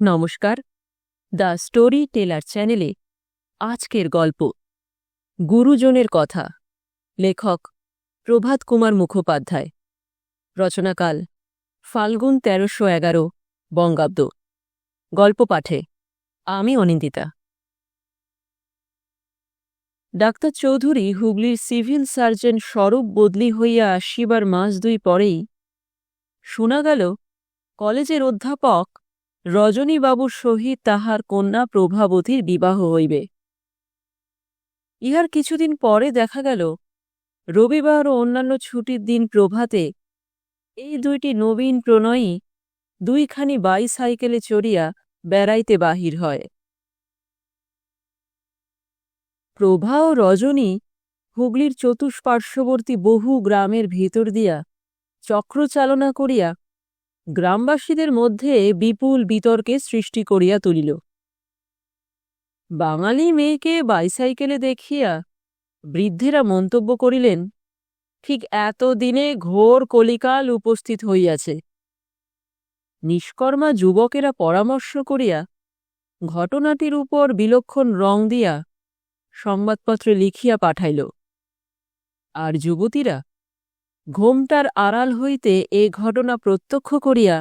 নমস্কার। The story teller চ্যানেলে আজকের গল্প। গুরুজনের কথা। লেখক প্রভাত কুমার মুখোপাধ্যায়। রচনাকাল ফাল্গুন তেরোশো এগারো, বঙ্গাব্দ। গল্প পাঠে। আমি অনিন্দিতা। ডাক্তার চৌধুরী হুগলির সিভিল সার্জন স্বরূপ বদলি হইয়া আসিবার মাস দুই পরেই শোনা গেল, কলেজের অধ্যাপক রজনীবাবুর সহিত তাহার কন্যা প্রভাবতীর বিবাহ হইবে। ইহার কিছুদিন পরে দেখা গেল, রবিবার ও অন্যান্য ছুটির দিন প্রভাতে এই দুইটি নবীন প্রণয়ী দুইখানি বাইসাইকেলে চড়িয়া বেড়াইতে বাহির হয়। প্রভা ও রজনী হুগলির চতুষ্পার্শ্ববর্তী বহু গ্রামের ভিতর দিয়া চক্রচালনা করিয়া গ্রামবাসীদের মধ্যে বিপুল বিতর্কে সৃষ্টি করিয়া তুলিল। বাঙালি মেয়েকে বাইসাইকেলে দেখিয়া বৃদ্ধেরা মন্তব্য করিলেন, ঠিক এত দিনে ঘোর কলিকাল উপস্থিত হইয়াছে। নিষ্কর্মা যুবকেরা পরামর্শ করিয়া ঘটনাটির উপর বিলক্ষণ রং দিয়া সংবাদপত্রে লিখিয়া পাঠাইল। আর যুবতীরা ঘোমটার আড়াল হইতে এ ঘটনা প্রত্যক্ষ করিয়া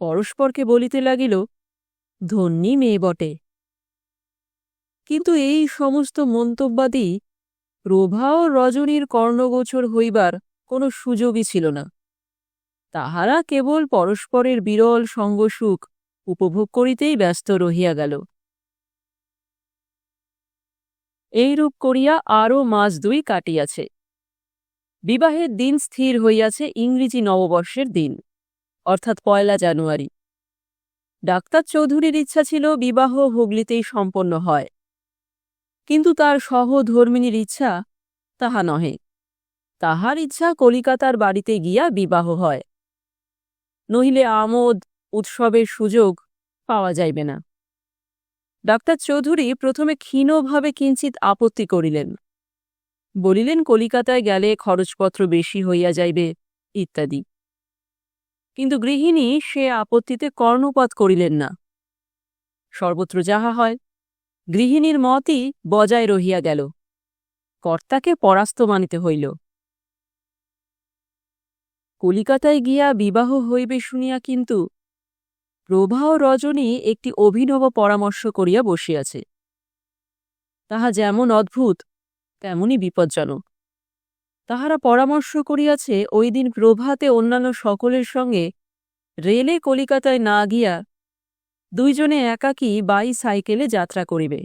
পরস্পরকে বলিতে লাগিল, ধন্যী মেয়ে বটে। কিন্তু এই সমস্ত মন্তব্যাদি প্রভা ও রজনীর কর্ণগোচর হইবার কোনো সুযোগই ছিল না। তাহারা কেবল পরস্পরের বিরল সঙ্গসুখ উপভোগ করিতেই ব্যস্ত রহিয়া গেল। এইরূপ করিয়া আরও মাস দুই কাটিয়াছে। বিবাহের দিন স্থির হইয়াছে ইংরেজি নববর্ষের দিন, অর্থাৎ পয়লা জানুয়ারি। ডাক্তার চৌধুরীর ইচ্ছা ছিল বিবাহ হুগলিতেই সম্পন্ন হয়, কিন্তু তার সহধর্মিনীর ইচ্ছা তাহা নহে। তাহার ইচ্ছা কলিকাতার বাড়িতে গিয়া বিবাহ হয়, নহিলে আমোদ, উৎসবের সুযোগ পাওয়া যাইবে না। ডাক্তার চৌধুরী প্রথমে ক্ষীণভাবে কিঞ্চিত আপত্তি করিলেন। বলিলেন, কলিকাতায় গেলে খরচপত্র বেশি হইয়া যাইবে, ইত্যাদি। কিন্তু গৃহিণী সে আপত্তিতে কর্ণপাত করিলেন না। সর্বত্র যাহা হয়, গৃহিণীর মতই বজায় রহিয়া গেল, কর্তাকে পরাস্ত মানিতে হইল। কলিকাতায় গিয়া বিবাহ হইবে শুনিয়া কিন্তু প্রভা ও রজনী একটি অভিনব পরামর্শ করিয়া বসিয়াছে। তাহা যেমন অদ্ভুত তেমনি বিপজ্জনক। তাহারা পরামর্শ করিয়াছে, ওই দিন প্রভাতে অন্যান্য সকলের সঙ্গে রেলে কলিকাতায় না গিয়া দুইজনে একাকী বাই সাইকেলে যাত্রা করিবে।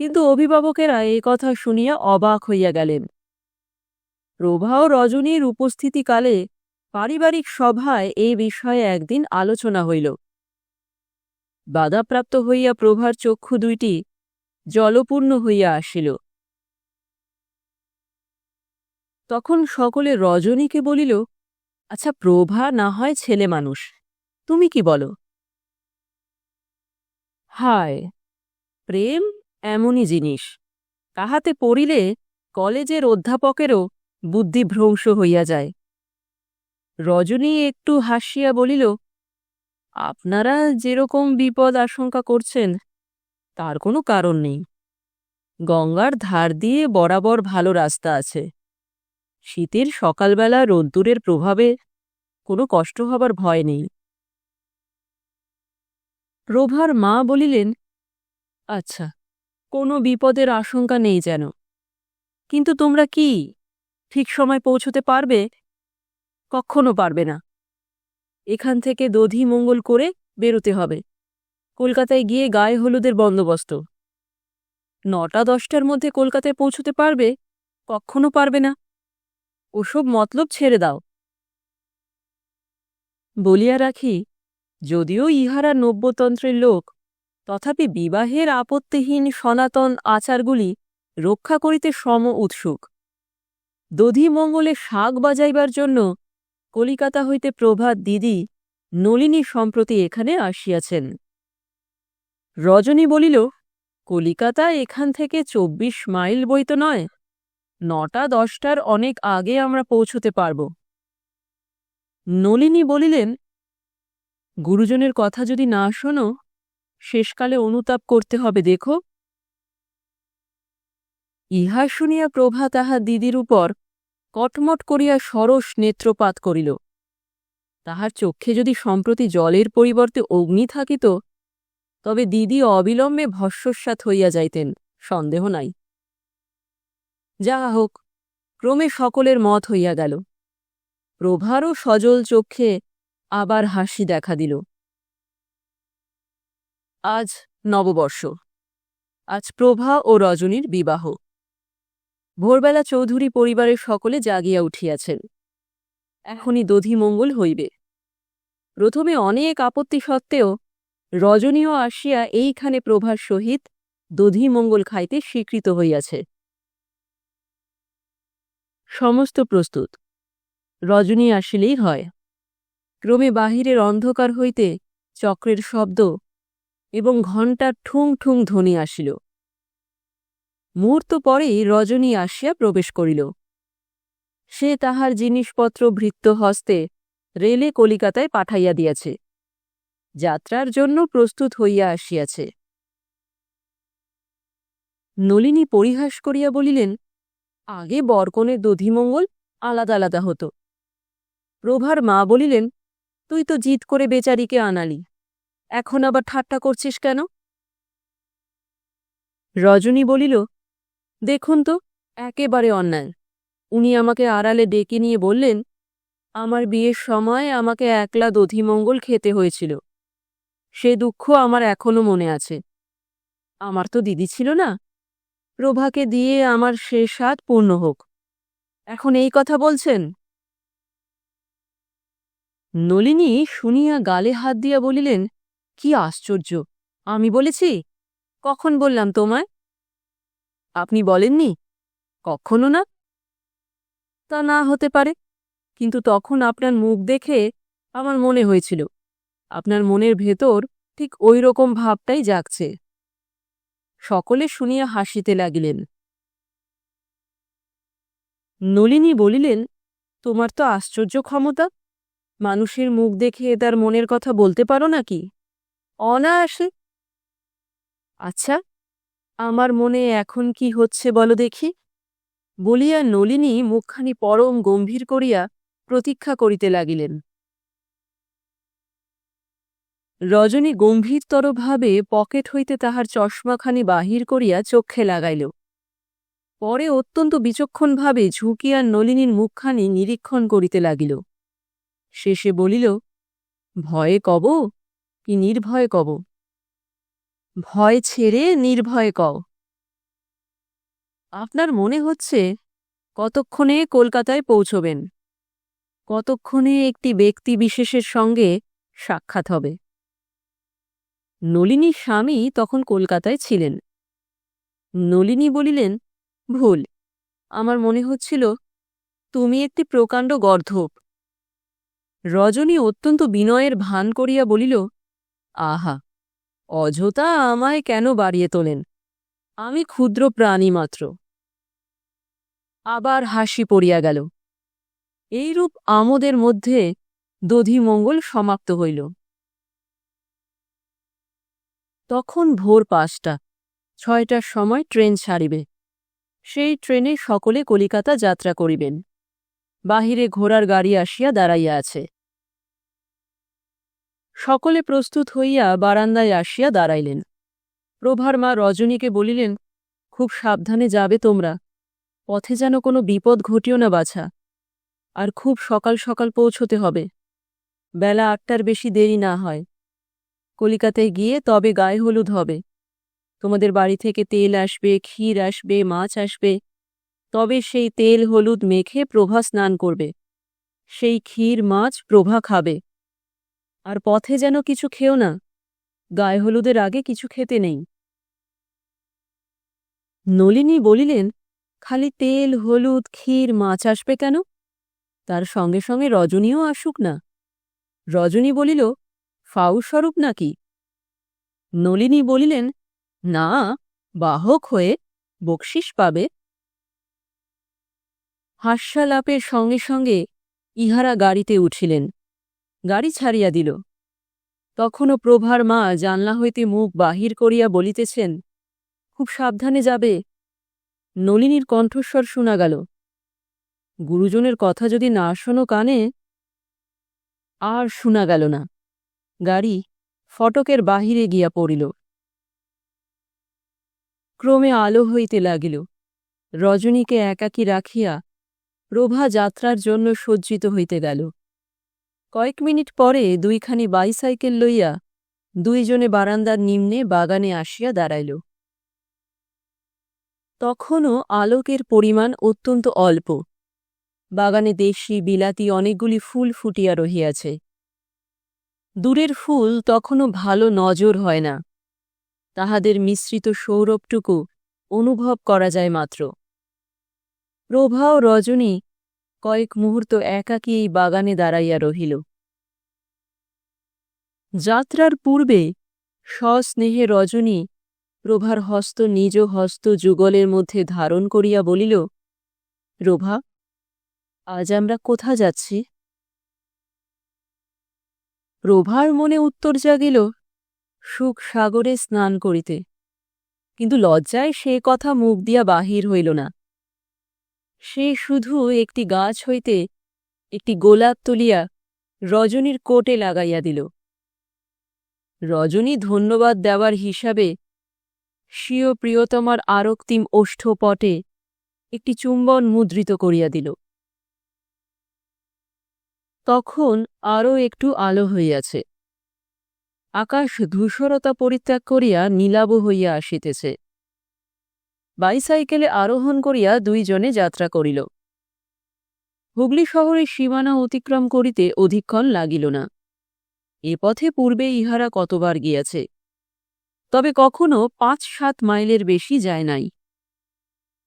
কিন্তু অভিভাবকেরা এ কথা শুনিয়া অবাক হইয়া গেলেন। প্রভা ও রজনীর উপস্থিতিকালে পারিবারিক সভায় এই বিষয়ে একদিন আলোচনা হইল। বাধাপ্রাপ্ত হইয়া প্রভার চক্ষু দুইটি জলপূর্ণ হইয়া আসিল। তখন সকলে রজনীকে বলিল আচ্ছা প্রভা না হয় ছেলে মানুষ, তুমি কি বলো? হায়, প্রেম এমনই জিনিস, তাহাতে পড়িলে কলেজের অধ্যাপকেরও বুদ্ধিভ্রংশ হইয়া যায়। রজনী একটু হাসিয়া বলিল, আপনারা যেরকম বিপদ আশঙ্কা করছেন তার কোনো কারণ নেই। গঙ্গার ধার দিয়ে বরাবর ভালো রাস্তা আছে। শীতের সকালবেলা রোদ্দুরের প্রভাবে কোনো কষ্ট হবার ভয় নেই। প্রভার মা বলিলেন আচ্ছা কোনো বিপদের আশঙ্কা নেই যেন। কিন্তু তোমরা কি ঠিক সময় পৌঁছতে পারবে? কখনো পারবে না। এখান থেকে দধি মঙ্গল করে বেরোতে হবে। কলকাতায় গিয়ে গায়ে হলুদের বন্দোবস্ত। নটা দশটার মধ্যে কলকাতায় পৌঁছতে পারবে? কখনো পারবে না। ওসব মতলব ছেড়ে দাও। বলিয়া রাখি, যদিও ইহারা নব্যতন্ত্রের লোক, তথাপি বিবাহের আপত্তিহীন সনাতন আচারগুলি রক্ষা করিতে সম উৎসুক। দধিমঙ্গলে শাক বাজাইবার জন্য কলিকাতা হইতে প্রভাত দিদি নলিনী সম্প্রতি এখানে আসিয়াছেন। রজনী বলিল, কলিকাতা এখান থেকে চব্বিশ মাইল বই তো নয়। নটা দশটার অনেক আগে আমরা পৌঁছতে পারব। নলিনী বলিলেন, গুরুজনের কথা যদি না শোনো, শেষকালে অনুতাপ করতে হবে, দেখো। ইহা শুনিয়া প্রভা তাহা দিদির উপর কটমট করিয়া সরস নেত্রপাত করিল। তাহার চক্ষে যদি সম্প্রতি জলের পরিবর্তে অগ্নি থাকিত তবে দিদি অবিলম্বে ভস্মস্বাত হইয়া যাইতেন, সন্দেহ নাই। যাহা হোক, ক্রমে সকলের মত হইয়া গেল। প্রভারও সজল চক্ষে আবার হাসি দেখা দিল। আজ নববর্ষ। আজ প্রভা ও রজনীর বিবাহ। ভোরবেলা চৌধুরী পরিবারের সকলে জাগিয়া উঠিয়াছেন। এখনই দধিমঙ্গল হইবে। প্রথমে অনেক আপত্তি সত্ত্বেও রজনীও আসিয়া এইখানে প্রভার সহিত দধিমঙ্গল খাইতে স্বীকৃত হইয়াছে। সমস্ত প্রস্তুত। রজনী আসিলেই হয়। ক্রমে বাহিরের অন্ধকার হইতে চক্রের শব্দ এবং ঘণ্টার ঠুং ঠুং ধ্বনি আসিল। মুহূর্ত পরেই রজনী আসিয়া প্রবেশ করিল। সে তাহার জিনিসপত্র ভৃত্য হস্তে রেলে কলিকাতায় পাঠাইয়া দিয়াছে। যাত্রার জন্য প্রস্তুত হইয়া আসিয়াছে। নলিনী পরিহাস করিয়া বলিলেন, আগে বরকনের দধিমঙ্গল আলাদা আলাদা হতো। প্রভার মা বলিলেন, তুই তো জিত করে বেচারিকে আনালি, এখন আবার ঠাট্টা করছিস কেন? রজনী বলিল, দেখুন তো, একেবারে অন্যায়। উনি আমাকে আড়ালে ডেকে নিয়ে বললেন, আমার বিয়ের সময় আমাকে একলা দধিমঙ্গল খেতে হয়েছিল। সে দুঃখ আমার এখনও মনে আছে। আমার তো দিদি ছিল না। প্রভাকে দিয়ে আমার সে স্বাদ পূর্ণ হোক। এখন এই কথা বলছেন? নলিনী শুনিয়া গালে হাত দিয়া বলিলেন, কি আশ্চর্য! আমি বলেছি, কখন বললাম তোমায়? আপনি বলেননি? কখনো না? তা না হতে পারে, কিন্তু তখন আপনার মুখ দেখে আমার মনে হয়েছিল। আপনার মনের ভেতর ঠিক ওই রকম ভাবটাই জাগছে। সকলে শুনিয়া হাসিতে লাগিলেন। নলিনী বলিলেন, তোমার তো আশ্চর্য ক্ষমতা। মানুষের মুখ দেখে তার মনের কথা বলতে পারো নাকি? অনায়াসে। আচ্ছা আমার মনে এখন কি হচ্ছে বলো দেখি। বলিয়া নলিনী মুখখানি পরম গম্ভীর করিয়া প্রতীক্ষা করিতে লাগিলেন। রজনী গম্ভীরতরভাবে পকেট হইতে তাহার চশমাখানি বাহির করিয়া চক্ষে লাগাইল। পরে অত্যন্ত বিচক্ষণভাবে ঝুঁকিয়া নলিনীর মুখখানি নিরীক্ষণ করিতে লাগিল। শেষে বলিল, ভয়ে কব? কি নির্ভয়ে কব? ভয় ছেড়ে নির্ভয়ে কও। আপনার মনে হচ্ছে কতক্ষণে কলকাতায় পৌঁছবেন? কতক্ষণে একটি ব্যক্তি বিশেষের সঙ্গে সাক্ষাৎ হবে? নলিনীর স্বামী তখন কলকাতায় ছিলেন। নলিনী বলিলেন, ভুল। আমার মনে হচ্ছিল, তুমি একটি প্রকাণ্ড গর্ধপ রজনী অত্যন্ত বিনয়ের ভান করিয়া বলিল, আহা, অযথা আমায় কেন বাড়িয়ে তোলেন? আমি ক্ষুদ্র প্রাণী মাত্র। আবার হাসি পড়িয়া গেল। এইরূপ আমোদের মধ্যে দধিমঙ্গল সমাপ্ত হইল। তখন ভোর পাঁচটা। ছয়টার সময় ট্রেন ছাড়িবে। সেই ট্রেনে সকলে কলিকাতা যাত্রা করিবেন। বাহিরে ঘোড়ার গাড়ি আসিয়া দাঁড়াইয়া আছে। সকলে প্রস্তুত হইয়া বারান্দায় আসিয়া দাঁড়াইলেন। প্রভার মা রজনীকে বলিলেন, খুব সাবধানে যাবে তোমরা। পথে যেন কোনো বিপদ ঘটিও না বাছা। আর খুব সকাল সকাল পৌঁছতে হবে। বেলা আটটার বেশি দেরি না হয়। কলিকাতায় গিয়ে তবে গায়ে হলুদ হবে। তোমাদের বাড়ি থেকে তেল আসবে, ক্ষীর আসবে, মাছ আসবে। তবে সেই তেল হলুদ মেখে প্রভা স্নান করবে। সেই ক্ষীর, মাছ প্রভা খাবে। আর পথে যেন কিছু খেও না। গায়ে হলুদের আগে কিছু খেতে নেই। নলিনী বলিলেন, খালি তেল, হলুদ, ক্ষীর, মাছ আসবে কেন? তার সঙ্গে সঙ্গে রজনীও আসুক না। রজনী বলিল ফাউস্বরূপ নাকি? নলিনী বলিলেন, না, বাহক হয়ে বকশিস পাবে। হাস্যালাপের সঙ্গে সঙ্গে ইহারা গাড়িতে উঠিলেন। গাড়ি ছাড়িয়া দিল। তখনও প্রভার মা জানলা হইতে মুখ বাহির করিয়া বলিতেছেন, খুব সাবধানে যাবে। নলিনীর কণ্ঠস্বর শোনা গেল। গুরুজনের কথা যদি না শোনো কানে, আর শোনা গেল না। গাড়ি ফটকের বাহিরে গিয়া পড়িল। ক্রমে আলো হইতে লাগিল। রজনীকে একাকী রাখিয়া প্রভা যাত্রার জন্য সজ্জিত হইতে গেল। কয়েক মিনিট পরে দুইখানি বাইসাইকেল লইয়া দুইজনে বারান্দার নিম্নে বাগানে আসিয়া দাঁড়াইল। তখনও আলোকের পরিমাণ অত্যন্ত অল্প। বাগানে দেশি, বিলাতি অনেকগুলি ফুল ফুটিয়া রহিয়াছে। দূরের ফুল তখনও ভালো নজর হয় না। তাহাদের মিশ্রিত সৌরভটুকু অনুভব করা যায় মাত্র। প্রভা ও রজনী কয়েক মুহূর্ত একাকী এই বাগানে দাঁড়াইয়া রহিল। যাত্রার পূর্বে সস্নেহে রজনী প্রভার হস্ত নিজ হস্ত যুগলের মধ্যে ধারণ করিয়া বলিল, প্রভা, আজ আমরা কোথা যাচ্ছি? প্রভার মনে উত্তর জাগিল, সুখ সাগরে স্নান করিতে। কিন্তু লজ্জায় সে কথা মুখ দিয়া বাহির হইল না। সে শুধু একটি গাছ হইতে একটি গোলাপ তুলিয়া রজনীর কোটে লাগাইয়া দিল। রজনী ধন্যবাদ দেওয়ার হিসাবে স্বীয় প্রিয়তমার আরক্তিম ওষ্ঠপটে একটি চুম্বন মুদ্রিত করিয়া দিল। তখন আরও একটু আলো হইয়াছে। আকাশ ধূসরতা পরিত্যাগ করিয়া নীলাভ হইয়া আসিতেছে। বাইসাইকেলে আরোহণ করিয়া দুইজনে যাত্রা করিল। হুগলি শহরের সীমানা অতিক্রম করিতে অধিকক্ষণ লাগিল না। এ পথে পূর্বে ইহারা কতবার গিয়াছে। তবে কখনো পাঁচ সাত মাইলের বেশি যায় নাই।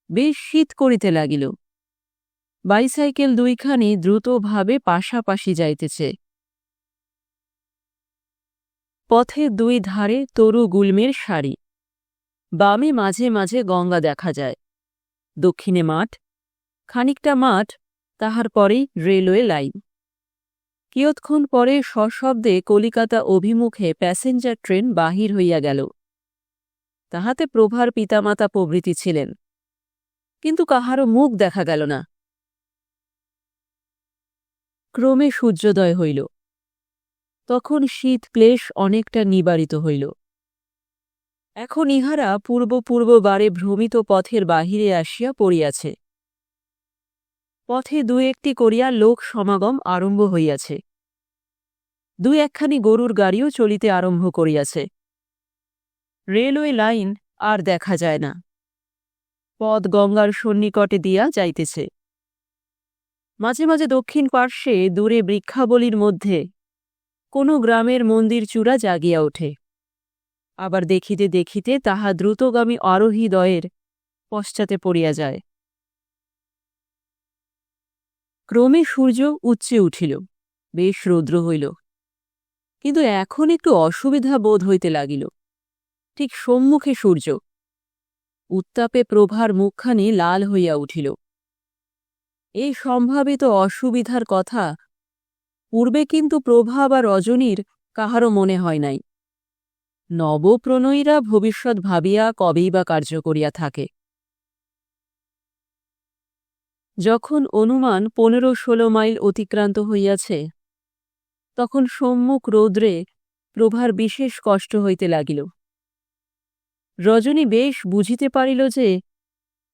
বেশ শীত করিতে লাগিল। বাইসাইকেল দুইখানি দ্রুতভাবে পাশাপাশি যাইতেছে। পথে দুই ধারে তরু গুলমের সারি বামে মাঝে মাঝে গঙ্গা দেখা যায়। দক্ষিণে মাঠ। খানিকটা মাঠ, তাহার পরেই রেলওয়ে লাইন। কিয়ৎক্ষণ পরে সশব্দে কলিকাতা অভিমুখে প্যাসেঞ্জার ট্রেন বাহির হইয়া গেল। তাহাতে প্রভার পিতামাতা প্রভৃতি ছিলেন। কিন্তু কাহারও মুখ দেখা গেল না। ক্রমে সূর্যোদয় হইল। তখন শীত ক্লেশ অনেকটা নিবারিত হইল। এখন ইহারা পূর্ব পূর্ববারে ভ্রমিত পথের বাহিরে আসিয়া পড়িয়াছে। পথে দু একটি করিয়া লোক সমাগম আরম্ভ হইয়াছে। দুই একখানি গরুর গাড়িও চলিতে আরম্ভ করিয়াছে। রেলওয়ে লাইন আর দেখা যায় না। পদ গঙ্গার সন্নিকটে দিয়া যাইতেছে। মাঝে মাঝে দক্ষিণ পার্শ্বে দূরে বৃক্ষাবলীর মধ্যে কোনো গ্রামের মন্দির চূড়া জাগিয়া ওঠে। আবার দেখিতে দেখিতে তাহা দ্রুতগামী আরোহী দয়ের পশ্চাতে পড়িয়া যায়। ক্রমে সূর্য উচ্চে উঠিল, বেশ রৌদ্র হইল। কিন্তু এখন একটু অসুবিধা বোধ হইতে লাগিল। ঠিক সম্মুখে সূর্য, উত্তাপে প্রভার মুখখানি লাল হইয়া উঠিল। এই সম্ভাবিত অসুবিধার কথা। পূর্বে কিন্তু প্রভা বা রজনীর কাহারও মনে হয় নাই। নবপ্রণয়ীরা ভবিষ্যৎ ভাবিয়া কবেই বা কার্য করিয়া থাকে। যখন অনুমান পনেরো ষোলো মাইল অতিক্রান্ত হইয়াছে, তখন সম্মুখ রৌদ্রে প্রভার বিশেষ কষ্ট হইতে লাগিল। রজনী বেশ বুঝিতে পারিল যে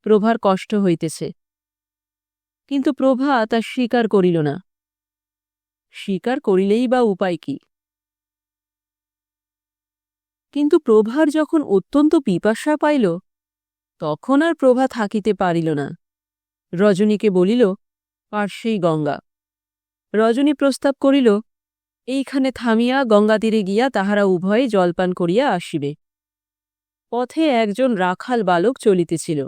প্রভার কষ্ট হইতেছে। কিন্তু প্রভা তা স্বীকার করিল না। স্বীকার করিলেই বা উপায় কি? কিন্তু প্রভার যখন অত্যন্ত পিপাসা পাইল, তখন আর প্রভা থাকিতে পারিল না। রজনীকে বলিল, পার্শ্বেই গঙ্গা। রজনী প্রস্তাব করিল, এইখানে থামিয়া গঙ্গা তীরে গিয়া তাহারা উভয়ে জলপান করিয়া আসিবে। পথে একজন রাখাল বালক চলিতেছিল।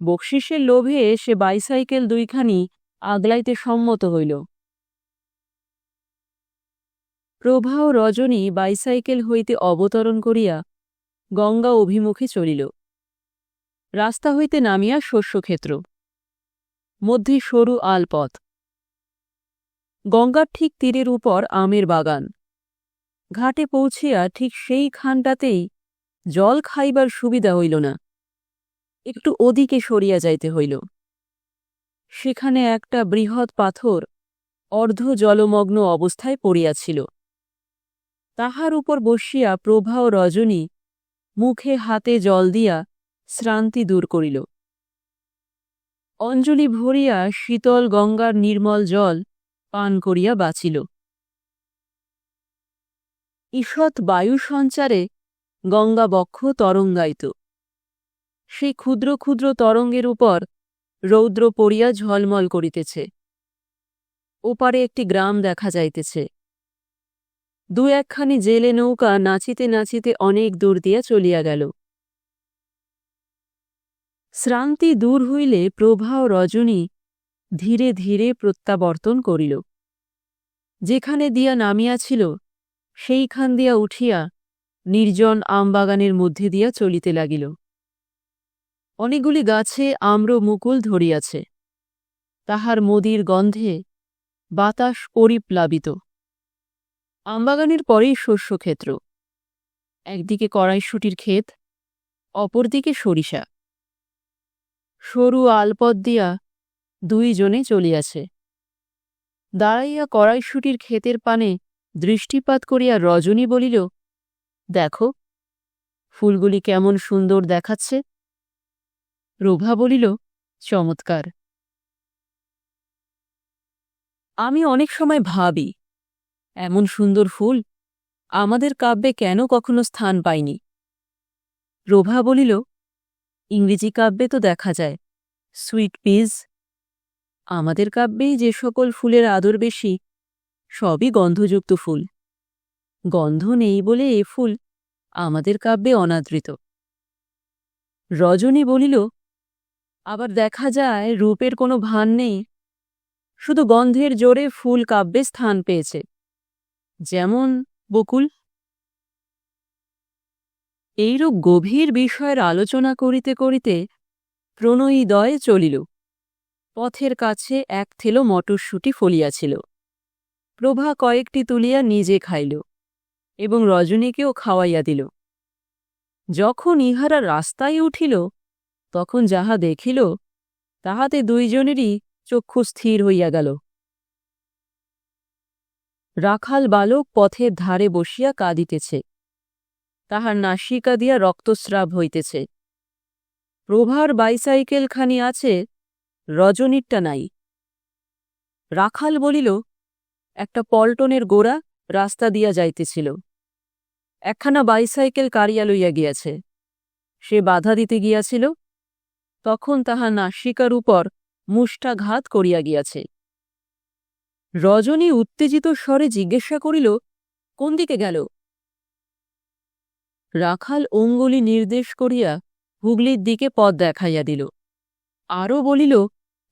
বকশিসের লোভে সে বাইসাইকেল দুইখানি আগলাইতে সম্মত হইল। প্রভা ও রজনী বাইসাইকেল হইতে অবতরণ করিয়া গঙ্গা অভিমুখে চলিল। রাস্তা হইতে নামিয়া শস্যক্ষেত্র। মধ্যে সরু আলপথ। গঙ্গার ঠিক তীরের উপর আমের বাগান। ঘাটে পৌঁছিয়া ঠিক সেই খানটাতেই জল খাইবার সুবিধা হইল না। একটু ওদিকে সরিয়া যাইতে হইল। সেখানে একটা বৃহৎ পাথর অর্ধ জলমগ্ন অবস্থায় পড়িয়াছিল। তাহার উপর বসিয়া প্রভা ও রজনী মুখে হাতে জল দিয়া শ্রান্তি দূর করিল। অঞ্জলি ভরিয়া শীতল গঙ্গার নির্মল জল পান করিয়া বাঁচিল। ঈষৎ বায়ু সঞ্চারে গঙ্গা বক্ষ তরঙ্গায়িত। সেই ক্ষুদ্র ক্ষুদ্র তরঙ্গের উপর রৌদ্র পড়িয়া ঝলমল করিতেছে। ওপারে একটি গ্রাম দেখা যাইতেছে। দু একখানি জেলে নৌকা নাচিতে নাচিতে অনেক দূর দিয়া চলিয়া গেল। শ্রান্তি দূর হইলে প্রভা ও রজনী ধীরে ধীরে প্রত্যাবর্তন করিল। যেখানে দিয়া নামিয়াছিল, সেইখান দিয়া উঠিয়া নির্জন আমবাগানের মধ্যে দিয়া চলিতে লাগিল। অনেকগুলি গাছে আম্র মুকুল ধরিয়াছে। তাহার মদির গন্ধে বাতাস পরিপ্লাবিত। আমবাগানের পরেই শস্যক্ষেত্র। একদিকে কড়াইশুটির ক্ষেত, অপরদিকে সরিষা। সরু আলপদ দিয়া দুইজনে চলিয়াছে। দাঁড়াইয়া কড়াইশুটির ক্ষেতের পানে দৃষ্টিপাত করিয়া রজনী বলিল, দেখো, ফুলগুলি কেমন সুন্দর দেখাচ্ছে। রোভা বলিল, চমৎকার। আমি অনেক সময় ভাবি, এমন সুন্দর ফুল আমাদের কাব্যে কেন কখনো স্থান পায়নি রোভা বলিল, ইংরেজি কাব্যে তো দেখা যায়, সুইট পিজ আমাদের কাব্যেই যে সকল ফুলের আদর বেশি, সবই গন্ধযুক্ত ফুল। গন্ধ নেই বলে এ ফুল আমাদের কাব্যে অনাদৃত। রজনী বলিল আবার দেখা যায় রূপের কোনো ভান নেই। শুধু গন্ধের জোরে ফুল কাব্যে স্থান পেয়েছে। যেমন বকুল। এইরূপ গভীর বিষয়ের আলোচনা করিতে করিতে প্রণয়ীদয়ে চলিল। পথের কাছে এক থেলো মটরশুঁটি ফলিয়াছিল। প্রভা কয়েকটি তুলিয়া নিজে খাইল এবং রজনীকেও খাওয়াইয়া দিল। যখন ইহারা রাস্তায় উঠিল তখন যাহা দেখিল, তাহাতে দুইজনেরই চক্ষু স্থির হইয়া গেল। রাখাল বালক পথের ধারে বসিয়া কাঁদিতেছে। তাহার নাসিকা দিয়া রক্তস্রাব হইতেছে। প্রভার বাইসাইকেলখানি আছে, রজনীরটা নাই। রাখাল বলিল, একটা পল্টনের গোড়া রাস্তা দিয়া যাইতেছিল। একখানা বাইসাইকেল কারিয়া লইয়া গিয়াছে। সে বাধা দিতে গিয়াছিল তখন তাহা নাসিকার উপর মুষ্টাঘাত করিয়া গিয়াছে। রজনী উত্তেজিত স্বরে জিজ্ঞাসা করিল, কোন দিকে গেল? রাখাল অঙ্গুলি নির্দেশ করিয়া হুগলির দিকে পথ দেখাইয়া দিল। আরও বলিল,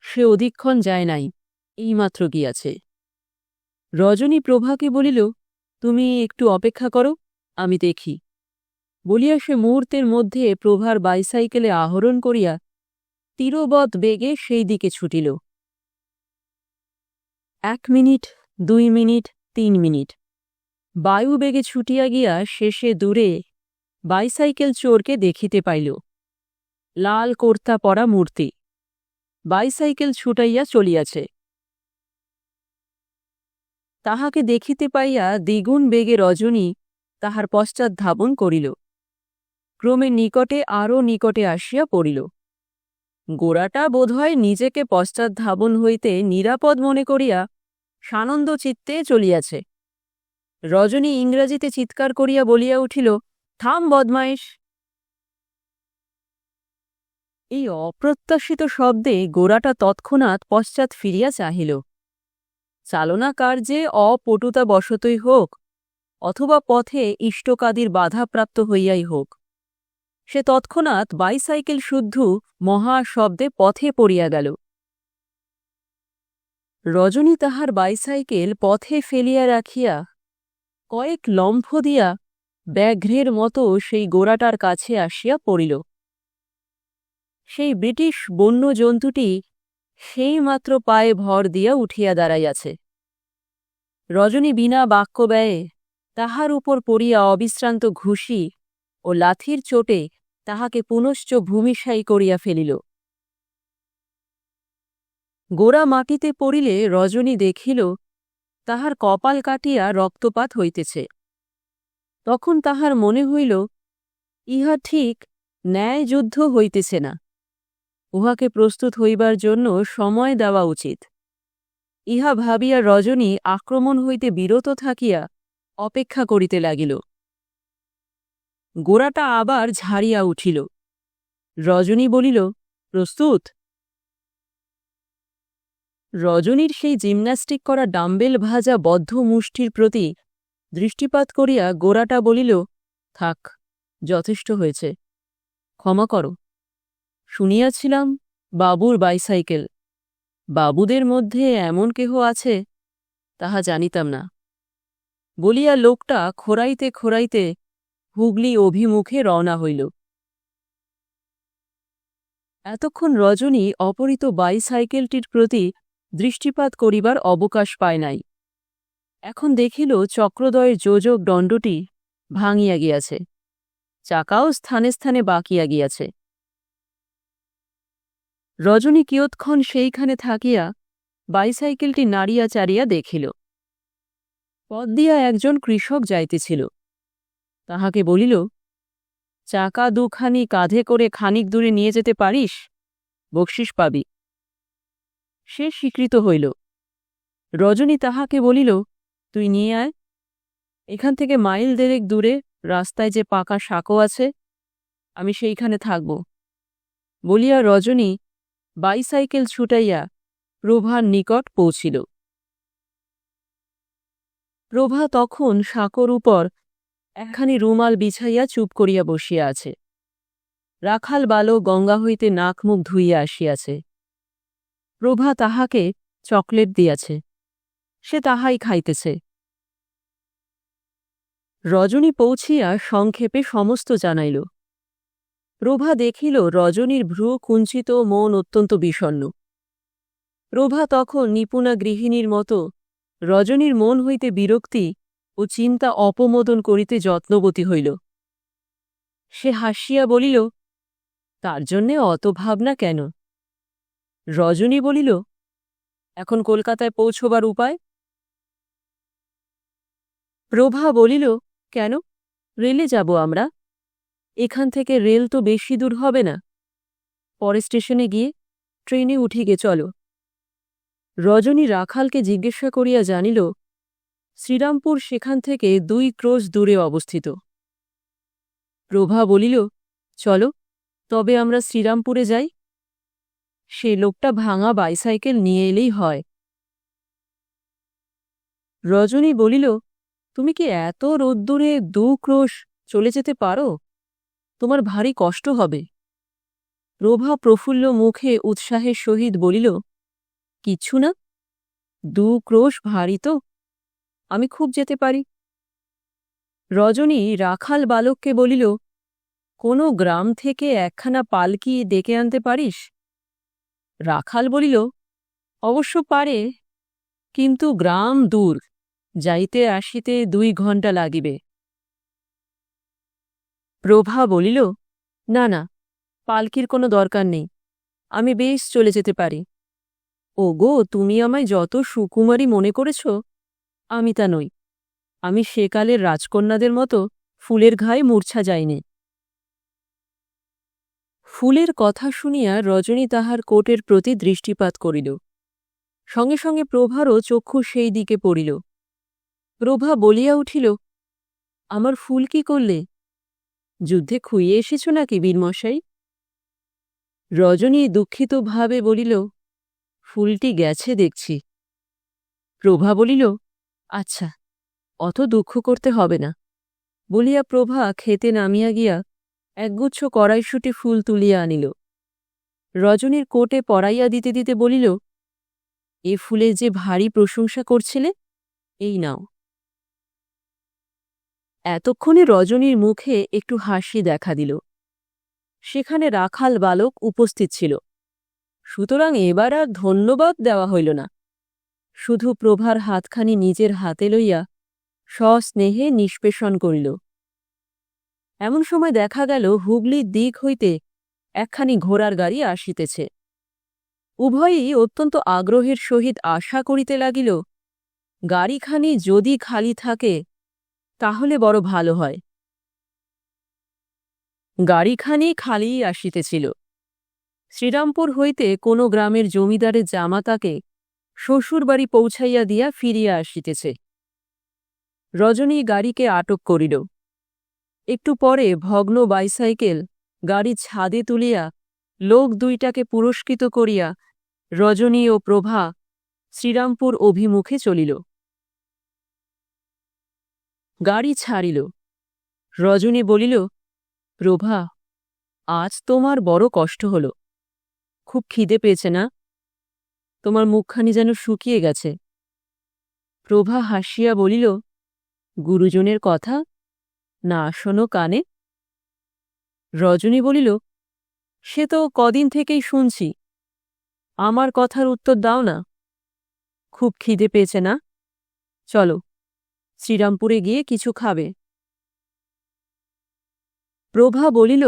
সে অধিক্ষণ যায় নাই, এইমাত্র গিয়াছে। রজনী প্রভাকে বলিল, তুমি একটু অপেক্ষা করো, আমি দেখি। বলিয়া সে মুহূর্তের মধ্যে প্রভার বাইসাইকেলে আহরণ করিয়া তীরবৎ বেগে সেই দিকে ছুটিল। এক মিনিট, দুই মিনিট, তিন মিনিট। বায়ু বেগে ছুটিয়া গিয়া শেষে দূরে বাইসাইকেল চোরকে দেখিতে পাইল। লাল কর্তা পরা মূর্তি। বাইসাইকেল ছুটাইয়া চলিয়াছে। তাহাকে দেখিতে পাইয়া দ্বিগুণ বেগে রজনী তাহার পশ্চাৎ ধাবন করিল। ক্রমে নিকটে আরও নিকটে আসিয়া পড়িল। গোড়াটা বোধহয় নিজেকে পশ্চাৎ ধাবন হইতে নিরাপদ মনে করিয়া সানন্দ চিত্তে চলিয়াছে। রজনী ইংরাজিতে চিৎকার করিয়া বলিয়া উঠিল, থাম বদমাইশ! এই অপ্রত্যাশিত শব্দে গোড়াটা তৎক্ষণাৎ পশ্চাৎ ফিরিয়া চাহিল। চালনা কার্যে অপটুতাবশতই হোক, অথবা পথে ইষ্টকাদির বাধাপ্রাপ্ত হইয়াই হোক সে তৎক্ষণাৎ বাইসাইকেল শুদ্ধ মহা শব্দে পথে পড়িয়া গেল। রজনী তাহার বাইসাইকেল পথে ফেলিয়া রাখিয়া কয়েক লম্ফ দিয়া ব্যাঘ্রের মতো সেই গোড়াটার কাছে আসিয়া পড়িল। সেই ব্রিটিশ বন্য জন্তুটি সেই মাত্র পায়ে ভর দিয়া উঠিয়া দাঁড়াইয়াছে। রজনী বিনা বাক্য ব্যয়ে তাহার উপর পড়িয়া অবিশ্রান্ত ঘুষি ও লাথির চোটে তাহাকে পুনশ্চ ভূমিশায়ী করিয়া ফেলিল। গোড়া মাটিতে পড়িলে রজনী দেখিল, তাহার কপাল কাটিয়া রক্তপাত হইতেছে। তখন তাহার মনে হইল, ইহা ঠিক ন্যায় যুদ্ধ হইতেছে না। উহাকে প্রস্তুত হইবার জন্য সময় দেওয়া উচিত। ইহা ভাবিয়া রজনী আক্রমণ হইতে বিরত থাকিয়া অপেক্ষা করিতে লাগিল। গোড়াটা আবার ঝাড়িয়া উঠিল। রজনী বলিল, প্রস্তুত। রজনীর সেই জিমন্যাস্টিক করা ডাম্বেল ভাজা বদ্ধ মুষ্টির প্রতি দৃষ্টিপাত করিয়া গোড়াটা বলিল, থাক, যথেষ্ট হয়েছে। ক্ষমা করো। শুনিয়াছিলাম বাবুর বাইসাইকেল। বাবুদের মধ্যে এমন কেহ আছে, তাহা জানিতাম না। বলিয়া লোকটা খোরাইতে খোরাইতে হুগলি অভিমুখে রওনা হইল। এতক্ষণ রজনী অপহৃত বাইসাইকেলটির প্রতি দৃষ্টিপাত করিবার অবকাশ পায় নাই। এখন দেখিল চক্রদয়ের যোজক দণ্ডটি ভাঙিয়া গিয়াছে। চাকাও স্থানে স্থানে বাকিয়া গিয়াছে। রজনী কিয়ৎক্ষণ সেইখানে থাকিয়া বাইসাইকেলটি নাড়িয়া চাড়িয়া দেখিল। পথ দিয়া একজন কৃষক যাইতেছিল। তাহাকে বলিল, চাকা দুখানি কাঁধে করে খানিক দূরে নিয়ে যেতে পারিস? বকশিস পাবি। সে স্বীকৃত হইল। রজনী তাহাকে বলিল, তুই নিয়ে আয়। এখান থেকে মাইল দেড়েক দূরে রাস্তায় যে পাকা সাঁকো আছে, আমি সেইখানে থাকব। বলিয়া রজনী বাইসাইকেল ছুটাইয়া প্রভার নিকট পৌঁছিল। প্রভা তখন সাঁকোর উপর একখানি রুমাল বিছাইয়া চুপ করিয়া বসিয়া আছে। রাখাল বালো গঙ্গা হইতে নাক মুখ ধুইয়া আসিয়াছে। প্রভা তাহাকে চকলেট দিয়াছে। সে তাহাই খাইতেছে। রজনী পৌঁছিয়া সংক্ষেপে সমস্ত জানাইল। প্রভা দেখিল রজনীর ভ্রু কুঞ্চিত মন অত্যন্ত বিষণ্ন প্রভা তখন নিপুণা গৃহিণীর মতো রজনীর মন হইতে বিরক্তি ও চিন্তা অপমোদন করিতে যত্নবতী হইল। সে হাসিয়া বলিল, তার জন্যে অত ভাবনা কেন? রজনী বলিল, এখন কলকাতায় পৌঁছবার উপায়? প্রভা বলিল, কেন? রেলে যাব আমরা। এখান থেকে রেল তো বেশি দূর হবে না। পরে স্টেশনে গিয়ে ট্রেনে উঠি গে, চলো। রজনী রাখালকে জিজ্ঞাসা করিয়া জানিল শ্রীরামপুর সেখান থেকে দুই ক্রোশ দূরে অবস্থিত। প্রভা বলিল, চলো, তবে আমরা শ্রীরামপুরে যাই। সে লোকটা ভাঙা বাইসাইকেল নিয়ে এলেই হয়। রজনী বলিল, তুমি কি এত রোদ্দুরে দু ক্রোশ চলে যেতে পারো? তোমার ভারী কষ্ট হবে। প্রভা প্রফুল্ল মুখে উৎসাহের সহিত বলিল কিচ্ছু না, দু ক্রোশ ভারী তো। আমি খুব যেতে পারি। রজনী রাখাল বালককে বলিল, কোনো গ্রাম থেকে একখানা পালকি ডেকে আনতে পারিস? রাখাল বলিল, অবশ্য পারে, কিন্তু গ্রাম দূর, যাইতে আসিতে দুই ঘণ্টা লাগিবে। প্রভা বলিল, না না, পালকির কোনো দরকার নেই, আমি বেশ চলে যেতে পারি। ও গো তুমি আমায় যত সুকুমারী মনে করেছ আমি তা নই। আমি সেকালের রাজকন্যাদের মতো ফুলের ঘায়ে মূর্ছা যাইনি। ফুলের কথা শুনিয়া রজনী তাহার কোটের প্রতি দৃষ্টিপাত করিল। সঙ্গে সঙ্গে প্রভারও চক্ষু সেই দিকে পড়িল। প্রভা বলিয়া উঠিল, আমার ফুল কি করলে? যুদ্ধে খুইয়ে এসেছ নাকি বীরমশাই? রজনী দুঃখিতভাবে বলিল, ফুলটি গেছে দেখছি। প্রভা বলিল আচ্ছা অত দুঃখ করতে হবে না। বলিয়া প্রভা খেতে নামিয়া গিয়া একগুচ্ছ কড়াইশুটি ফুল তুলিয়া আনিল। রজনীর কোটে পরাইয়া দিতে দিতে বলিল, এ ফুলে যে ভারী প্রশংসা করছিলে, এই নাও। এতক্ষণে রজনীর মুখে একটু হাসি দেখা দিল। সেখানে রাখাল বালক উপস্থিত ছিল। সুতরাং এবার আর ধন্যবাদ দেওয়া হইল না। শুধু প্রভার হাতখানি নিজের হাতে লইয়া সস্নেহে নিষ্পেষণ করিল। এমন সময় দেখা গেল, হুগলির দিক হইতে একখানি ঘোড়ার গাড়ি আসিতেছে। উভয়েই অত্যন্ত আগ্রহের সহিত আশা করিতে লাগিল, গাড়িখানি যদি খালি থাকে, তাহলে বড় ভালো হয়। গাড়িখানি খালিই আসিতেছিল। শ্রীরামপুর হইতে কোনো গ্রামের জমিদারের জামাতাকে শ্বশুরবাড়ি পৌঁছাইয়া দিয়া ফিরিয়া আসিতেছে। রজনী গাড়িকে আটক করিল। একটু পরে ভগ্ন বাইসাইকেল গাড়ি ছাদে তুলিয়া লোক দুইটাকে পুরস্কৃত করিয়া রজনী ও প্রভা শ্রীরামপুর অভিমুখে চলিল। গাড়ি ছাড়িল। রজনী বলিল, প্রভা, আজ তোমার বড় কষ্ট হল। খুব খিদে পেয়েছে না? তোমার মুখখানি যেন শুকিয়ে গেছে। প্রভা হাসিয়া বলিল, গুরুজনের কথা? না শোনো কানে। রজনী বলিল, সে তো কদিন থেকেই শুনছি। আমার কথার উত্তর দাও না। খুব খিদে পেয়েছে না? চলো, শ্রীরামপুরে গিয়ে কিছু খাবে। প্রভা বলিল,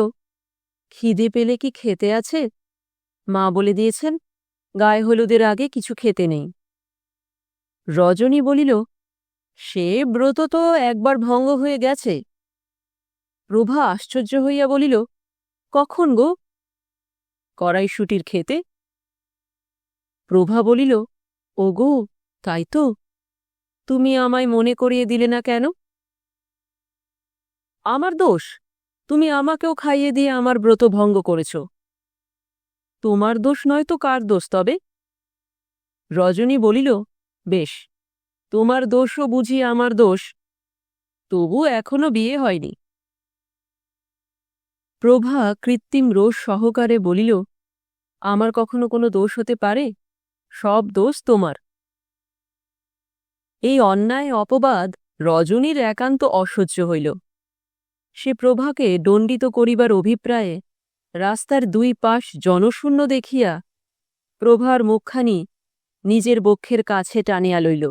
খিদে পেলে কি খেতে আছে? মা বলে দিয়েছেন গায়ে হলুদের আগে কিছু খেতে নেই। রজনী বলিল, সে ব্রত তো একবার ভঙ্গ হয়ে গেছে। প্রভা আশ্চর্য হইয়া বলিল, কখন গো? কড়াইশুটির খেতে। প্রভা বলিল, ওগো, তাই তো। তুমি আমায় মনে করিয়ে দিলে না কেন? আমার দোষ, তুমি আমাকেও খাইয়ে দিয়ে আমার ব্রত ভঙ্গ করেছ। তোমার দোষ নয় তো কার দোষ তবে? রজনী বলিল, বেশ, তোমার দোষও বুঝি আমার দোষ, তবু এখনও বিয়ে হয়নি। প্রভা কৃত্রিম রোষ সহকারে বলিল, আমার কখনো কোনো দোষ হতে পারে? সব দোষ তোমার। এই অন্যায় অপবাদ রজনীর একান্ত অসহ্য হইল। সে প্রভাকে দণ্ডিত করিবার অভিপ্রায়ে রাস্তার দুই পাশ জনশূন্য দেখিয়া প্রভার মুখখানি নিজের বক্ষের কাছে টানিয়া লইল।